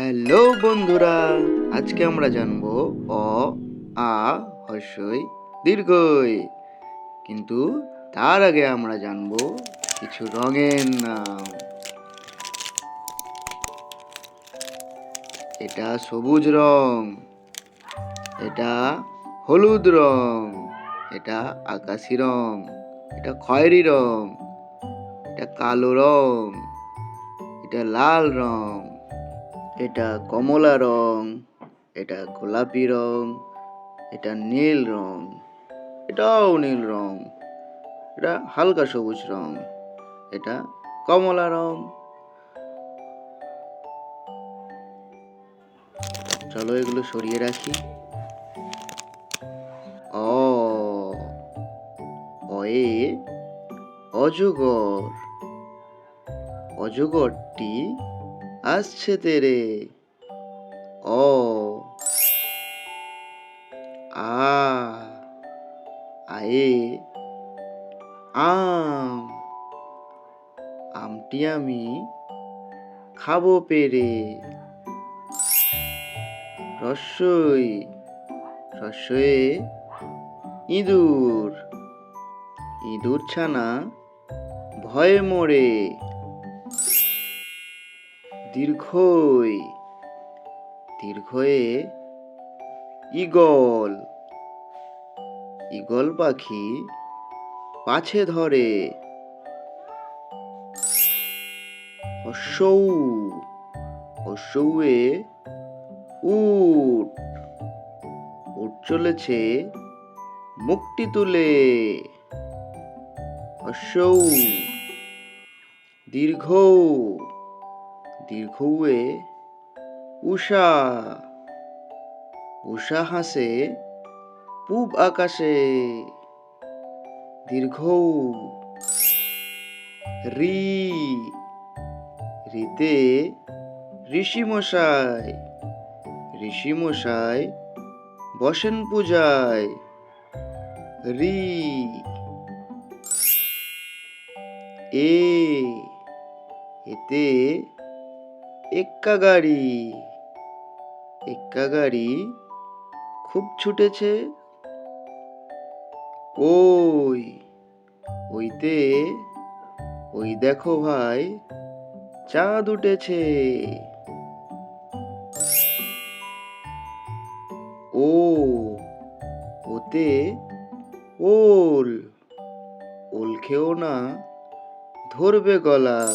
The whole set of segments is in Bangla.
হ্যালো বন্ধুরা, আজকে আমরা জানব অ, আ, হর্ষই, দীর্ঘই। কিন্তু তার আগে আমরা জানব কিছু রঙের নাম। এটা সবুজ রং, এটা হলুদ রং, এটা আকাশি রং, এটা খয়েরি রং, এটা কালো রং, এটা লাল রং। এটা কমলা রং, এটা গোলাপি রং, এটা নীল রং, এটাও নীল রং, এটা হালকা সবুজ রং, এটা কমলা রং। চলো এগুলো সরিয়ে রাখি। অ, অয়ে অজগর, অজগরটি আসছে তেরে। অ। আ। আয়ে আম। আমটি আমি খাব পেরে। রস্যই রসয়ে ইঁদুর। ইঁদুর ছানা ভয়ে মরে। দীর্ঘই, দীর্ঘয়ে ঈগল ঈগল পাখি পাছে ধরে। অসৌ অসৌয়ে উট উট চলেছে মুক্তি তুলে। অসৌ দীর্ঘ দীর্ঘয়ে উষা। উষা হাসে, পূব আকাশে। দীর্ঘ রি। রিতে ঋষি মশাই ঋষি মশাই বসেন পূজায়। রি। এ। এতে এক্কা গাড়ি এক্কা গাড়ি খুব ছুটেছে। ওই, ওইতে, ওই দেখো ভাই, চাঁদ উঠেছে। ও, ওতে ওল ওল খেও না, ধরবে গলা।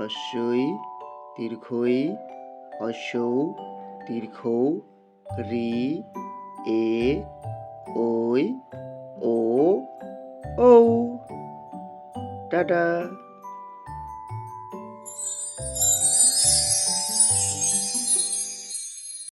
রস্যই দীর্ঘই হস্যৌ দীর্ঘ রি এ ওই ও ও টাটা।